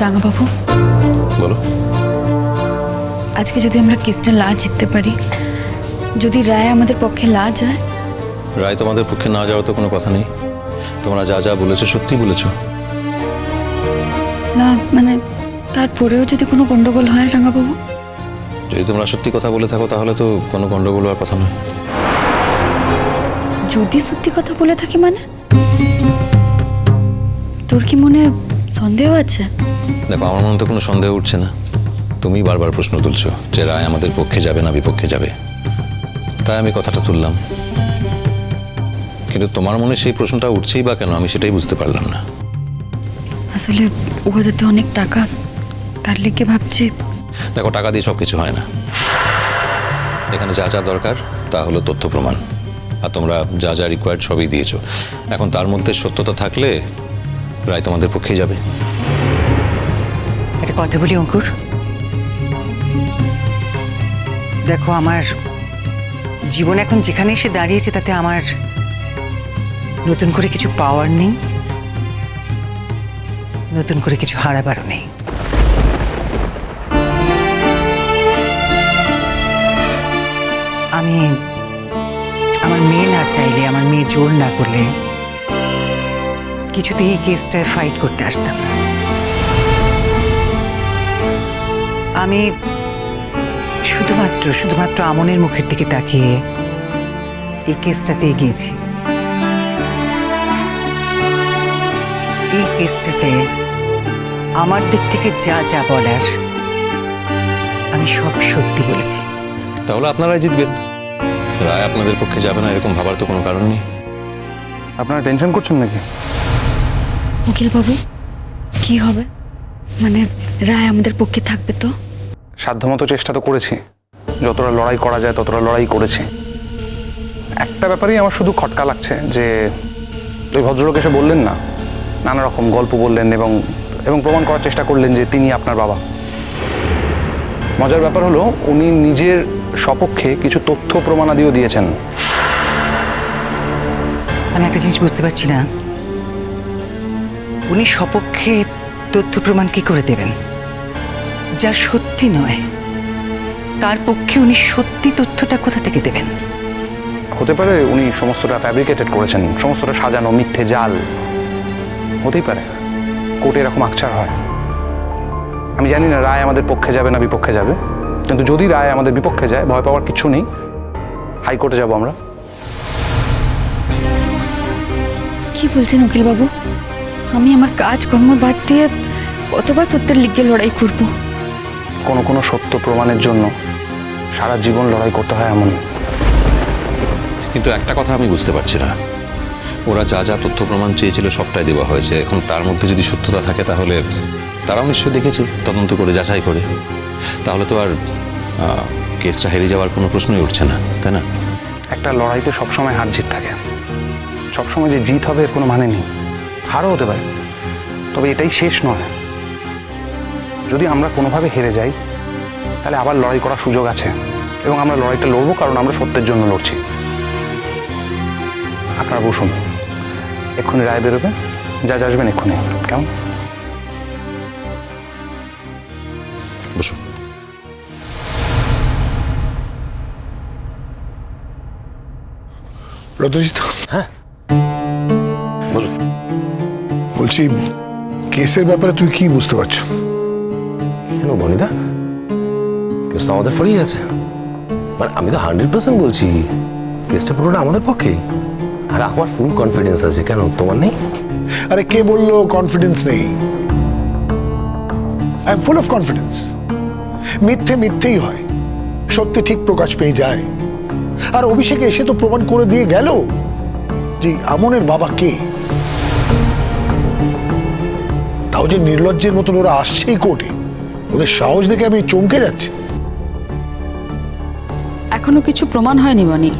রাঙাবাবু। বলো। আজকে যদি আমরা কেসটা লা জিততে পারি যদি রায় আমাদের পক্ষে লা যায়? রায় তোমাদের পক্ষে না যাওয়ার তো কোনো কথা নেই। তোমরা যা যা বলেছ সত্যি বলেছ। না মানে তারপরেও যদি কোনো গন্ডগোল হয় রাঙাবাবু? যদি তোমরা সত্যি কথা বলে থাকো তাহলে তো কোনো গন্ডগোল হওয়ার কথা নয়। যদি সত্যি কথা বলে থাকি মানে? তোর কি মনে সন্দেহ আছে? দেখো আমার মনে তো কোনো সন্দেহ উঠছে না। তুমি বারবার প্রশ্ন তুলছো যে রায় আমাদের পক্ষে যাবে না বিপক্ষে যাবে। তাই আমি কথাটা তুললাম। কিন্তু তোমার মনে সেই প্রশ্নটা উঠছেই বা কেন আমি সেটাই বুঝতে পারলাম না। আসলে ওদের তো অনেক টাকা। তার লিখে ভাবছি দেখো টাকা দিয়ে সব কিছু হয় না। এখানে যা যা দরকার তা হলো তথ্য প্রমাণ। আর তোমরা যা যা রিকোয়ার্ড সবই দিয়েছ। এখন তার মধ্যে সত্যতা থাকলে রায় তোমাদের পক্ষেই যাবে। একটা কথা বলি, অঙ্কুর? দেখো, আমার জীবন এখন যেখানে এসে দাঁড়িয়েছে, তাতে আমার নতুন করে কিছু পাওয়ার নেই, নতুন করে কিছু হারাবারও নেই। আমি আমার মেয়ে না চাইলে, আমার মেয়ে জোর না করলে কিছুতেই কেসটায় ফাইট করতে আসতাম না। আমি শুধুমাত্র শুধুমাত্র আমনের মুখের দিকে তাকিয়ে এই কেসটাতে এগিয়েছি। এই কেসটাতে আমার দিক থেকে যা যা বলার আমি সব সত্যি বলেছি। তাহলে আপনারাই জিতবেন। রায় আপনাদের পক্ষে যাবে না এরকম ভাবার তো কোনো কারণ নেই। আপনারা টেনশন করছেন নাকি? উকিল বাবু কি হবে? মানে রায় আমাদের পক্ষে থাকবে তো? সাধ্যমতো চেষ্টা তো করেছি। যতটা লড়াই করা যায় ততটা লড়াই করেছি। একটা ব্যাপারেই আমার শুধু খটকা লাগছে যে, ওই ভদ্রলোক এসে বললেন না, নানা রকম গল্প বললেন এবং এবং প্রমাণ করার চেষ্টা করলেন যে তিনি আপনার বাবা। মজার ব্যাপার হলো, উনি নিজের সপক্ষে কিছু তথ্য প্রমাণাদিও দিয়েছেন। আমি একটা জিনিস বুঝতে পারছি না। উনি সপক্ষে তথ্য প্রমাণ কি করে দেবেন? যা সত্যি নয়। তার পক্ষে উনি সত্যি তথ্যটা কোথা থেকে দেবেন? হতে পারে উনি সমস্তটা ফ্যাব্রিকেটেড করেছেন সমস্তটা সাজানো মিথ্যে জাল। হতেই পারে। কোর্টে এরকম আকচার হয়। আমি জানি না রায় আমাদের পক্ষে যাবে না বিপক্ষে যাবে। কিন্তু যদি রায় আমাদের বিপক্ষে যায় ভয় পাওয়ার কিছু নেই। হাইকোর্টে যাব আমরা। কি বলছেন উকিল বাবু আমি আমার কাজকর্ম বাদ দিয়ে কতবার সত্যের লিগে লড়াই করব? কোনো কোনো সত্য প্রমাণের জন্য সারা জীবন লড়াই করতে হয় এমন কিন্তু একটা কথা আমি বুঝতে পারছি না। ওরা যা যা তথ্য প্রমাণ চেয়েছিল সবটাই দেওয়া হয়েছে। এখন তার মধ্যে যদি সত্যতা থাকে তাহলে তারাও নিশ্চয়ই দেখেছে তদন্ত করে যাচাই করে। তাহলে তো আর কেসটা হেরে যাওয়ার কোনো প্রশ্নই উঠছে না তাই না? একটা লড়াইতে সবসময় হার জিত থাকে। সবসময় যে জিত হবে এর কোনো মানে নেই। হারও হতে পারে। তবে এটাই শেষ নয়। যদি আমরা কোনোভাবে হেরে যাই তাহলে আবার লড়াই করার সুযোগ আছে এবং আমরা লড়াইটা লড়বো কারণ আমরা সত্যের জন্য লড়ছি। আপনারা বসুন। এক্ষুনি রায় বেরোবে। যা যা আসবেন এক্ষুনি। কেমন? বসুন। রতজিৎ? বলুন বলছি কেসের ব্যাপারে তুই কি বুঝতে পারছ? কেন বনিদা কেস তো আমাদের ফরেই আছে মানে আমি তো হান্ড্রেড পার্সেন্ট বলছি, কেসটা পুরোটা আমাদের পক্ষেই। আর আমার ফুল কনফিডেন্স আছে, কেন? তোমার নেই? আরে কে বলল কনফিডেন্স নেই? I am full of confidence মিথ্যে মিথ্যেই হয়। সত্যি ঠিক প্রকাশ পেয়ে যায়। আর অভিষেক এসে তো প্রমাণ করে দিয়ে গেল যে আমনের বাবা কে। তাও যে নির্লজ্জের মতন ওরা আসছেই কোর্টে। ওদের সাহস দেখে আমি চমকে যাচ্ছি। এখনও কিছু প্রমাণ হয়নি মনি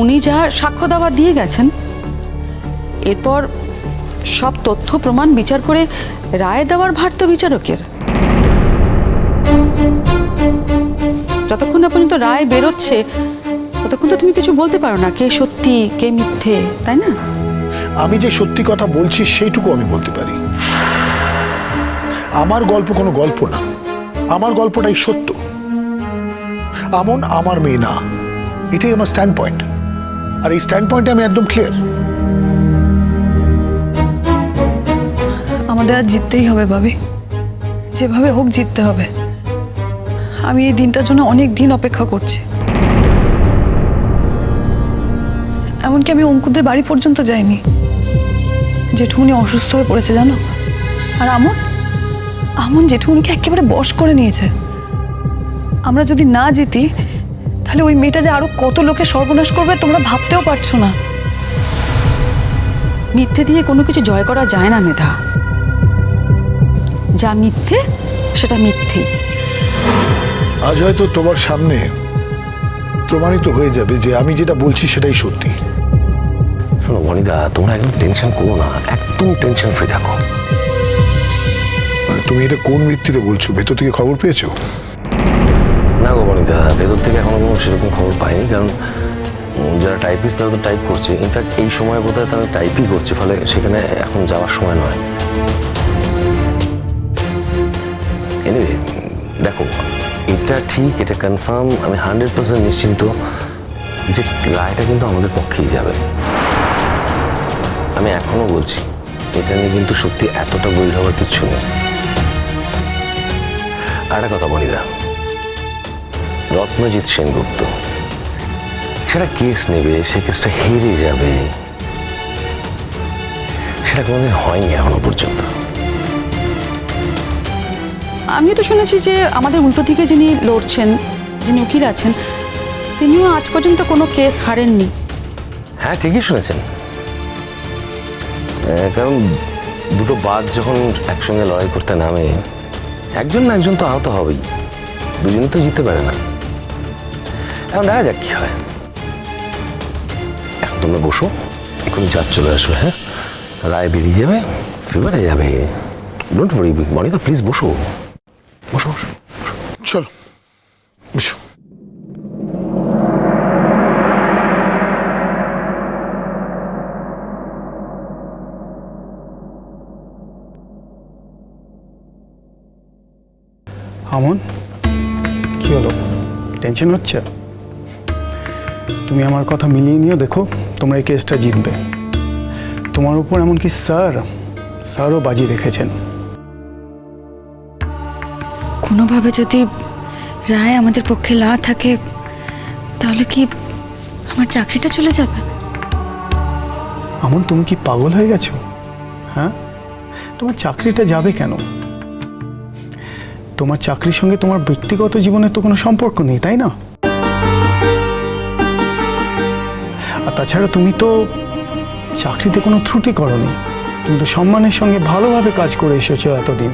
উনি যা সাক্ষ্য দাওয়া দিয়ে গেছেন এরপর সব তথ্য প্রমাণ বিচার করে রায় দেওয়ার ভার তো বিচারকের। যতক্ষণ না পর্যন্ত রায় বেরোচ্ছে ততক্ষণ তো তুমি কিছু বলতে পারো না কে সত্যি কে মিথ্যে তাই না? আমি যে সত্যি কথা বলছি সেইটুকু আমি বলতে পারি। আমার গল্প কোনো গল্প না। আমার গল্পটাই সত্য। আমন আমার মেয়ে না। এটাই আমার স্ট্যান্ড পয়েন্ট আর এই স্ট্যান্ড পয়েন্টে আমি একদম ক্লিয়ার আমাদের আর জিততেই হবে, ভাবি। যেভাবে হোক জিততে হবে। আমি এই দিনটার জন্য অনেক দিন অপেক্ষা করছি। এমনকি আমি অঙ্কুদের বাড়ি পর্যন্ত যাইনি। জেঠুমনি অসুস্থ হয়ে পড়েছে, জানো? আর আমন? আমন জেঠুমনিকে একেবারে বশ করে নিয়েছে। আমরা যদি না জিতি তাহলে ওই মেয়েটা যে আরও কত লোকে সর্বনাশ করবে তোমরা ভাবতেও পারছ না। মিথ্যে দিয়ে কোনো কিছু জয় করা যায় না মেধা। যা মিথ্যে সেটা মিথ্যেই আজ হয়তো তোমার সামনে প্রমাণিত হয়ে যাবে যে আমি যেটা বলছি সেটাই সত্যি। শোনো বনিদা তোমরা একদম টেনশন করো না একদম টেনশন ফ্রি থাকো। তুমি এটা কোন ভিত্তিতে বলছো? ভেতর থেকে খবর পেয়েছ? না গো বনিদা ভেতর থেকে এখনও কোনো সেরকম খবর পাইনি, কারণ যারা টাইপিস্ট তারা তো টাইপ করছে। ইনফ্যাক্ট এই সময় বোধ হয় তারা টাইপই করছে, ফলে সেখানে এখন যাওয়ার সময় নয়। এনিওয়ে দেখো, এটা ঠিক, এটা কনফার্ম আমি হান্ড্রেড পার্সেন্ট নিশ্চিন্ত যে রায়টা কিন্তু আমাদের পক্ষেই যাবে। আমি এখনও বলছি, এটা নিয়ে কিন্তু সত্যি এতটা বই হওয়ার কিচ্ছু নেই। আর একটা কথা বনিদা রত্নজিৎ সেনগুপ্ত সেটা কেস নেবে সে কেসটা হেরে যাবে। সেটা কোনোদিন হয়নি এখনও পর্যন্ত। আমিও তো শুনেছি যে আমাদের উল্টো দিকে যিনি লড়ছেন যিনি উকিল আছেন তিনিও আজ পর্যন্ত কোনো কেস হারেননি। হ্যাঁ ঠিকই শুনেছেন। কারণ দুটো বাদ যখন একসঙ্গে লড়াই করতে নামে একজন না একজন তো আহত হবেই। দুজনে তো জিততে পারে না। এখন দেখা যাক কি হয়। এখন তোমরা বসো এখন চাঁদ চলে আসো হ্যাঁ? রায় বেরিয়ে যাবে, ফেভারে যাবে। ডোন্ট ওয়ারি মনিতা প্লিজ বসো। বসো বসো চলো এসো আমন কি হলো? টেনশন হচ্ছে? তুমি আমার কথা মিলিয়ে নিও দেখো তোমরা এই কেসটা জিতবে। তোমার উপর এমনকি স্যার স্যারও বাজি রেখেছেন। কোনোভাবে যদি রায় আমাদের পক্ষে লা থাকে তাহলে কি আমার চাকরিটা চলে যাবে? আমন তুমি কি পাগল হয়ে গেছো? হ্যাঁ? তোমার চাকরিটা যাবে কেন? তোমার চাকরির সঙ্গে তোমার ব্যক্তিগত জীবনের তো কোনো সম্পর্ক নেই, তাই না? আর তাছাড়া তুমি তো চাকরিতে কোনো ত্রুটি করনি। তুমি তো সম্মানের সঙ্গে ভালোভাবে কাজ করে এসেছ এতদিন।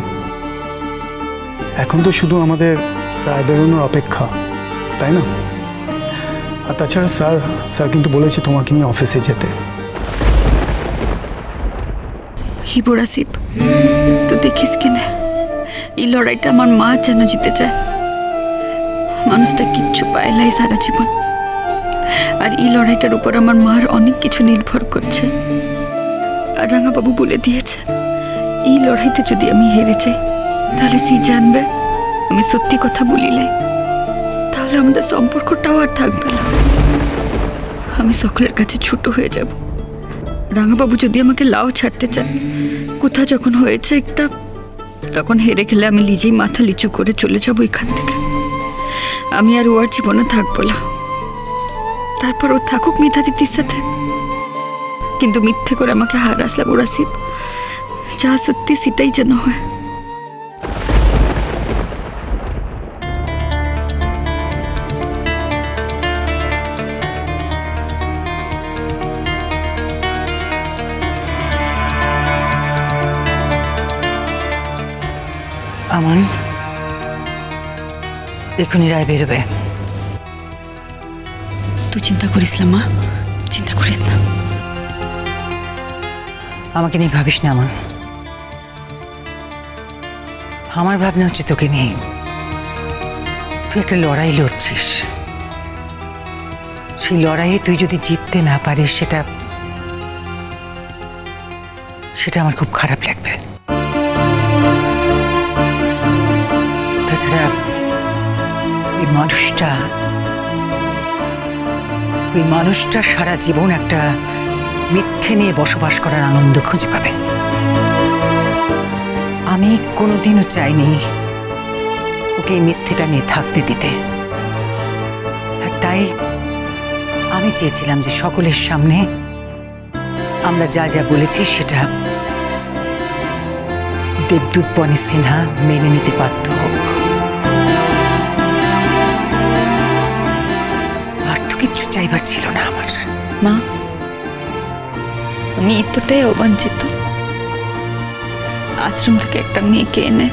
এখন তো শুধু আমাদের রায় বেরোনোর অপেক্ষা, তাই না? আর তাছাড়া স্যার স্যার কিন্তু বলেছে তোমাকে নিয়ে অফিসে যেতে। হিবুরাসিব তুই দেখিস কিনা? এই লড়াইটা আমার মা যেন জিতে চায় মানুষটা কিচ্ছু পায় নাই সারা জীবন। আর এই লড়াইটার উপর আমার মার অনেক কিছু নির্ভর করছে। আর রাঙাবাবু বলে দিয়েছে, এই লড়াইতে যদি আমি হেরে যাই, তাহলে সে জানবে আমি সত্যি কথা বলিলাই তাহলে আমাদের সম্পর্কটাও আর থাকবে না। আমি সকলের কাছে ছোট হয়ে যাব। রাঙাবাবু যদি আমাকে লাও ছাড়তে চান, কোথা যখন হয়েছে একটা তখন হেরে গেলে আমি নিজেই মাথা লিচু করে চলে যাব এখান থেকে। আমি আর ও আর জীবনে থাকব না। তারপর ও থাকুক মিথা দিদির সাথে। কিন্তু মিথ্যে করে আমাকে হারাসলা ওরাসিব যা সত্যি সেটাই যেন হয়। আমন এখনই রায় বেরোবে তুই চিন্তা করিস না মা। চিন্তা করিস না। আমাকে নিয়ে ভাবিস না আমন। আমার ভাবনা হচ্ছে তোকে নিয়ে। তুই একটা লড়াই লড়ছিস। সেই লড়াইয়ে তুই যদি জিততে না পারিস সেটা সেটা আমার খুব খারাপ লাগবে মানুষটা। ওই মানুষটা সারা জীবন একটা মিথ্যে নিয়ে বসবাস করার আনন্দ খুঁজে পাবে। আমি কোনোদিনও চাইনি ওকে মিথ্যেটা নিয়ে থাকতে দিতে। আর তাই আমি চেয়েছিলাম যে সকলের সামনে আমরা যা যা বলেছি সেটা দেবদূত বনি সিনহা মেনে নিতে বাধ্য হোক। কিচ্ছু চাইবার ছিল না আমার। মা আমি এতটাই অবাঞ্ছিত। আশ্রম থেকে একটা মেয়েকে এনে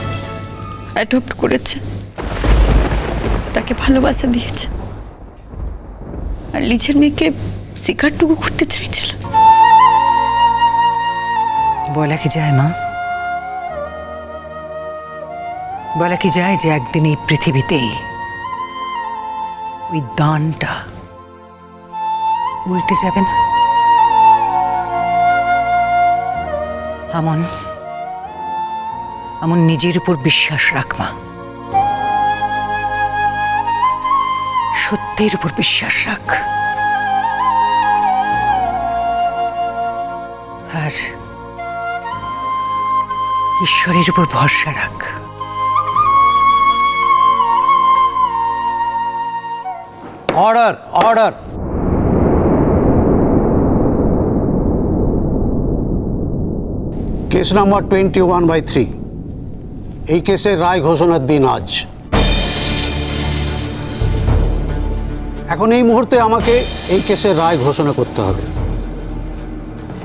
অ্যাডপ্ট করেছে। তাকে ভালোবাসা দিয়েছে। আর লিজের মেয়েকে শিকারটুকু করতে চাইছিল। বলা কি যায় মা? বলা কি যায় যে একদিন এই পৃথিবীতেই ওই দানটা উল্টে যাবে না। আমন আমন নিজের উপর বিশ্বাস রাখ, মা। সত্যের উপর বিশ্বাস রাখ। আর ঈশ্বরের উপর ভরসা রাখ। Order order case number twenty one by three এই কেসের রায় ঘোষণার দিন আজ। এখন এই মুহূর্তে আমাকে এই কেসের রায় ঘোষণা করতে হবে।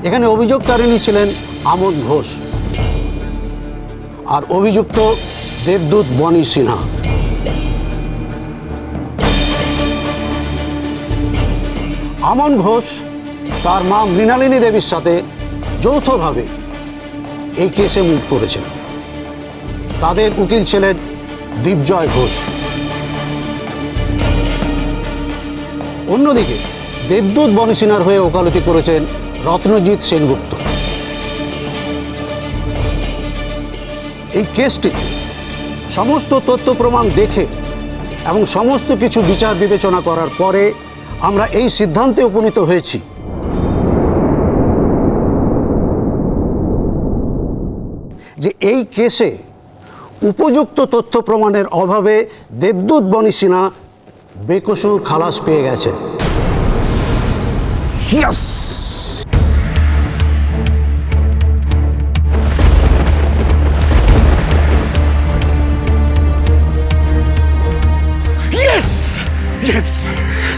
এখানে অভিযোগকারিণী ছিলেন আমোদ ঘোষ আর অভিযুক্ত দেবদূত বনি সিনহা। আমন ঘোষ, তার মা মৃণালিনী দেবীর সাথে যৌথভাবে এই কেসে মুভ করেছেন। তাদের উকিল ছিলেন দীপজয় ঘোষ। অন্যদিকে দেবদূত বনসিনার হয়ে ওকালতি করেছেন রত্নজিৎ সেনগুপ্ত। এই কেসটিতে সমস্ত তথ্য প্রমাণ দেখে এবং সমস্ত কিছু বিচার বিবেচনা করার পরে আমরা এই সিদ্ধান্তে উপনীত হয়েছি। যে এই কেসে উপযুক্ত তথ্য প্রমাণের অভাবে দেবদূত বনি সিনহা বেকসুর খালাস পেয়ে গেছে।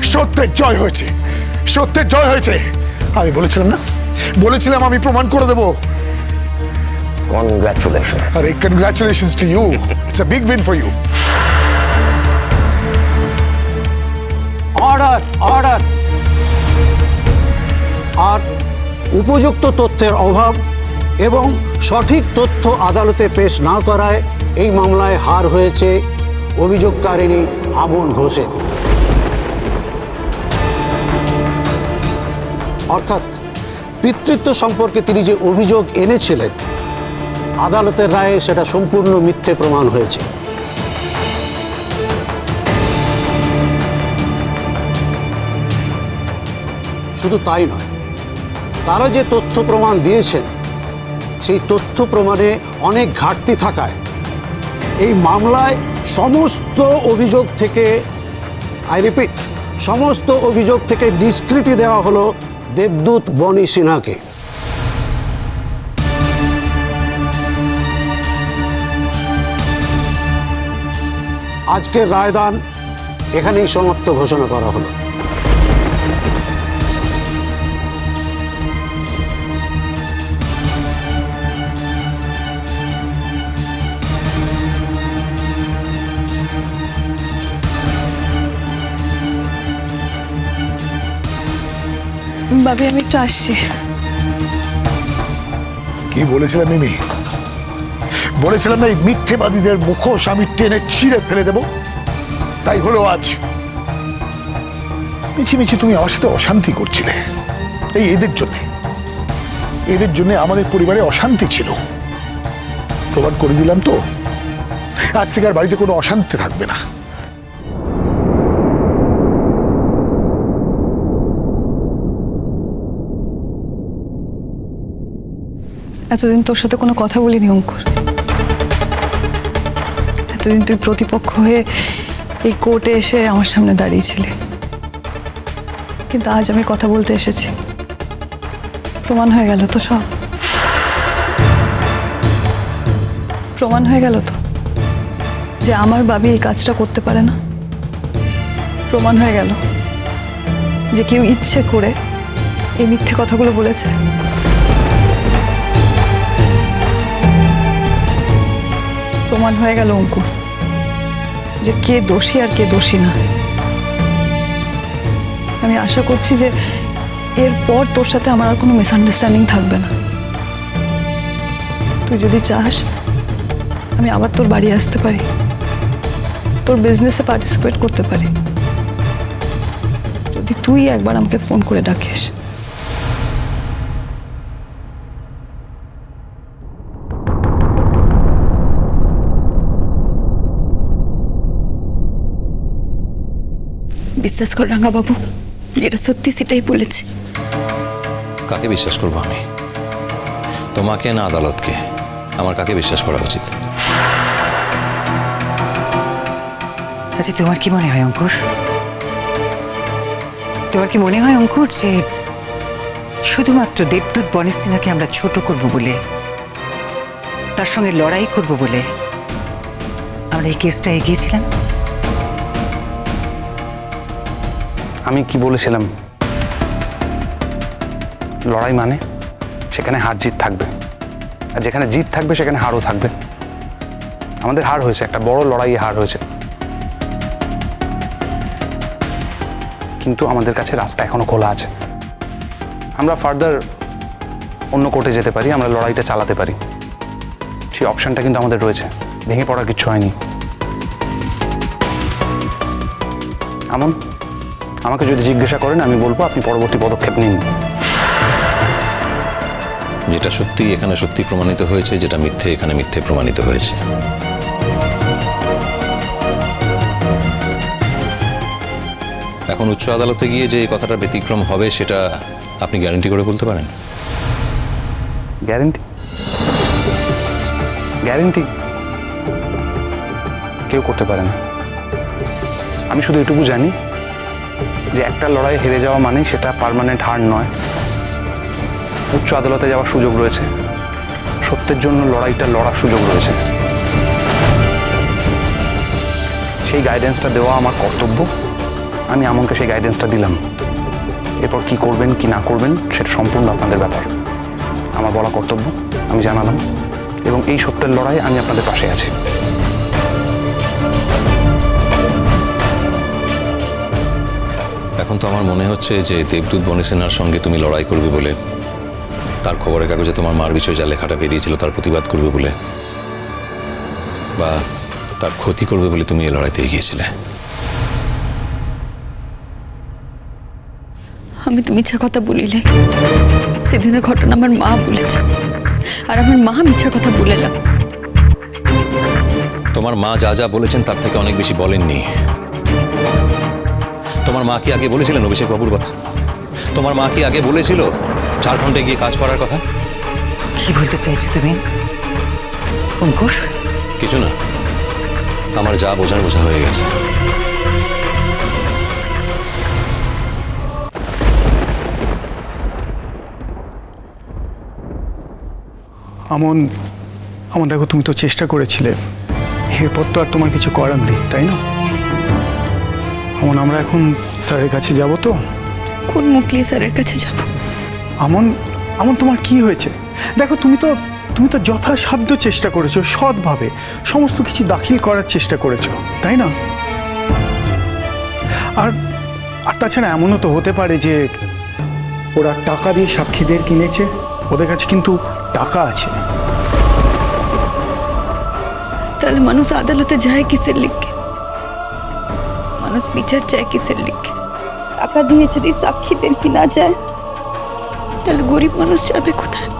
সত্যের জয় হয়েছে। সত্যের জয় হয়েছে। আমি বলেছিলাম না? বলেছিলাম আমি প্রমাণ করে দেবো। কনগ্রাচুলেশন আরে congratulations to you it's a big win for you order order আর উপযুক্ত তথ্যের অভাব এবং সঠিক তথ্য আদালতে পেশ না করায় এই মামলায় হার হয়েছে অভিযোগকারিণী আমন ঘোষের। অর্থাৎ পিতৃত্ব সম্পর্কে তিনি যে অভিযোগ এনেছিলেন আদালতের রায়ে সেটা সম্পূর্ণ মিথ্যে প্রমাণ হয়েছে। শুধু তাই নয়, তারা যে তথ্য প্রমাণ দিয়েছেন, সেই তথ্য প্রমাণে অনেক ঘাটতি থাকায় এই মামলায় সমস্ত অভিযোগ থেকে আই রিপিট সমস্ত অভিযোগ থেকে নিষ্কৃতি দেওয়া হলো দেবদূত বনি সিনহাকে। আজকের রায়দান এখানেই সমাপ্ত ঘোষণা করা হলো। বাবি আমি একটু আসছি। কি বলেছিলাম মিমি? বলেছিলাম না, এই মিথ্যেবাদীদের মুখোশ আমি টেনে ছিঁড়ে ফেলে দেব। তাই হলো আজ। মিছিমিছি তুমি আমার সাথে অশান্তি করছিলে। এই এদের জন্যে। এদের জন্য আমাদের পরিবারে অশান্তি ছিল। প্রমাণ করে দিলাম তো। আজ থেকে আর বাড়িতে কোনো অশান্তি থাকবে না। এতদিন তোর সাথে কোনো কথা বলিনি, অঙ্কুর। এতদিন তুই প্রতিপক্ষ হয়ে এই কোর্টে এসে আমার সামনে দাঁড়িয়েছিলি। কিন্তু আজ আমি কথা বলতে এসেছি। প্রমাণ হয়ে গেল তো সব? প্রমাণ হয়ে গেল তো? যে আমার বাবি এই কাজটা করতে পারে না? প্রমাণ হয়ে গেল যে কেউ ইচ্ছে করে এই মিথ্যে কথাগুলো বলেছে। প্রমাণ হয়ে গেল অঙ্কুর। যে কে দোষী আর কে দোষী না। আমি আশা করছি যে এরপর তোর সাথে আমার আর কোনো মিসআন্ডারস্ট্যান্ডিং থাকবে না। তুই যদি চাস, আমি আবার তোর বাড়ি আসতে পারি। তোর বিজনেসে পার্টিসিপেট করতে পারি। যদি তুই একবার আমাকে ফোন করে ডাকিস। বিশ্বাস কর রাঙা বাবু যেটা সত্যি সেটাই বলেছি। কাকে বিশ্বাস করব আমি? তোমাকে না আদালতকে? আমার কাকে বিশ্বাস করা উচিত? আচ্ছা তোমার কি মনে হয় অঙ্কুর? তোমার কি মনে হয় অঙ্কুর যে শুধুমাত্র দেবদূত বনি সিনহাকে আমরা ছোট করব বলে তার সঙ্গে লড়াই করব বলে আমরা এই কেসটা এগিয়েছিলাম? আমি কি বলেছিলাম? লড়াই মানে সেখানে হার জিত থাকবে। আর যেখানে জিত থাকবে, সেখানে হারও থাকবে। আমাদের হার হয়েছে, একটা বড় লড়াইয়ে হার হয়েছে। কিন্তু আমাদের কাছে রাস্তা এখনও খোলা আছে। আমরা ফার্দার অন্য কোর্টে যেতে পারি, আমরা লড়াইটা চালাতে পারি। সেই অপশনটা কিন্তু আমাদের রয়েছে। ভেঙে পড়ার কিচ্ছু হয়নি। আমন? আমাকে যদি জিজ্ঞাসা করেন আমি বলব আপনি পরবর্তী পদক্ষেপ নিন। যেটা সত্যি এখানে সত্যি প্রমাণিত হয়েছে যেটা মিথ্যে এখানে মিথ্যে প্রমাণিত হয়েছে। এখন উচ্চ আদালতে গিয়ে যে এই কথাটা ব্যতিক্রম হবে সেটা আপনি গ্যারান্টি করে বলতে পারেন? গ্যারেন্টি? গ্যারেন্টি? কেউ করতে পারে না। আমি শুধু এটুকু জানি যে একটা লড়াই হেরে যাওয়া মানে সেটা পার্মানেন্ট হার নয়। উচ্চ আদালতে যাওয়ার সুযোগ রয়েছে। সত্যের জন্য লড়াইটা লড়ার সুযোগ রয়েছে। সেই গাইডেন্সটা দেওয়া আমার কর্তব্য। আমি আমনকে সেই গাইডেন্সটা দিলাম। এরপর কি করবেন, কি না করবেন, সেটা সম্পূর্ণ আপনাদের ব্যাপার। আমার বলা কর্তব্য, আমি জানালাম। এবং এই সত্যের লড়াই আমি আপনাদের পাশে আছি। এখন তো আমার মনে হচ্ছে যে দেবদূত বনি বনিসেনার সঙ্গে তুমি লড়াই করবে বলে। তার খবরের কাগজে তোমার মার বিষয়ে যা লেখাটা বেরিয়েছিল তার প্রতিবাদ করবে বলে। বা তার ক্ষতি করবে বলে তুমি এই লড়াইতে এগিয়েছিলে। আমি তো মিথ্যা কথা বলিলে। সেদিনের ঘটনা আমার মা বলেছে। আর আমার মা মিথ্যা কথা বলেলাম তোমার মা যা যা বলেছেন তার থেকে অনেক বেশি বলেননি। তোমার মা কি আগে বলেছিলেন অভিষেক বাবুর কথা? তোমার মা কি আগে বলেছিল ঝাড়খণ্ডে গিয়ে কাজ করার কথা? কি বলতে চাইছো তুমি? অঙ্কুর? কিছু না। আমার যা বোঝার বোঝা হয়ে গেছে। আমন আমন দেখো তুমি তো চেষ্টা করেছিলে। এরপর তো আর তোমার কিছু করার নেই তাই না? আমন আমরা এখন স্যারের কাছে যাব তো? কোন মুখলি স্যারের কাছে যাব? আমন আমন তোমার কি হয়েছে? দেখো তুমি তো তুমি তো যথাসাধ্য চেষ্টা করেছ সৎভাবে। সমস্ত কিছু দাখিল করার চেষ্টা করেছ তাই না? আর আর তাছাড়া এমনও তো হতে পারে যে ওরা টাকা দিয়ে সাক্ষীদের কিনেছে। ওদের কাছে কিন্তু টাকা আছে। তাহলে মানুষ আদালতে যায় কিসের লিখে মানুষ বিচার চায় কিসের লিখে? টাকা দিয়ে যদি সাক্ষীদের কিনা যায় তাহলে গরিব মানুষ যাবে কোথায়?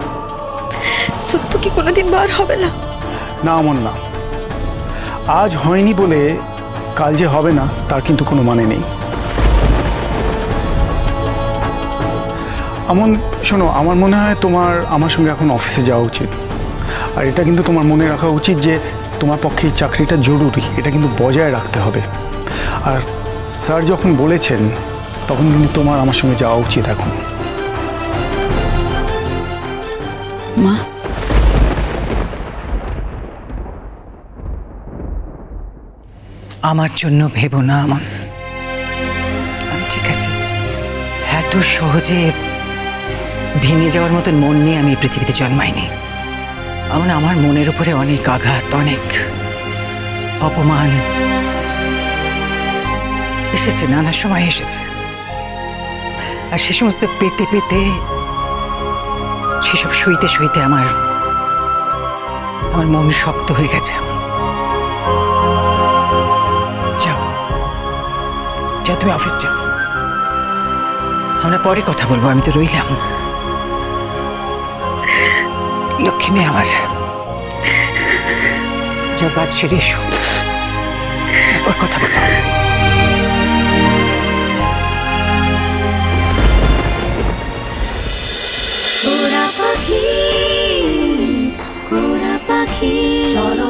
সত্য কি কোনোদিন বার হবে না? না আমন না। আজ হয়নি বলে কাল যে হবে না তার কিন্তু কোনো মানে নেই। এমন শোনো আমার মনে হয় তোমার আমার সঙ্গে এখন অফিসে যাওয়া উচিত। আর এটা কিন্তু তোমার মনে রাখা উচিত যে তোমার পক্ষে এই চাকরিটা জরুরি এটা কিন্তু বজায় রাখতে হবে। আর স্যার যখন বলেছেন তখন কিন্তু তোমার আমার সঙ্গে যাওয়া উচিত এখন। মা? আমার জন্য ভেবো না আমন আমি ঠিক আছি। এত সহজে ভেঙে যাওয়ার মতন মন নিয়ে আমি পৃথিবীতে জন্মাইনি। আমন আমার মনের উপরে অনেক আঘাত অনেক অপমান এসেছে, নানা সময় এসেছে। আর সে সমস্ত পেতে পেতে সেসব শুইতে শুইতে আমার আমার মন শক্ত হয়ে গেছে যাও। যাও, তুমি অফিস যাও। আমরা পরে কথা বলব, আমি তো রইলাম। লক্ষ্মী আমার। যাও কাজ সেরে এসো। কথা বলব।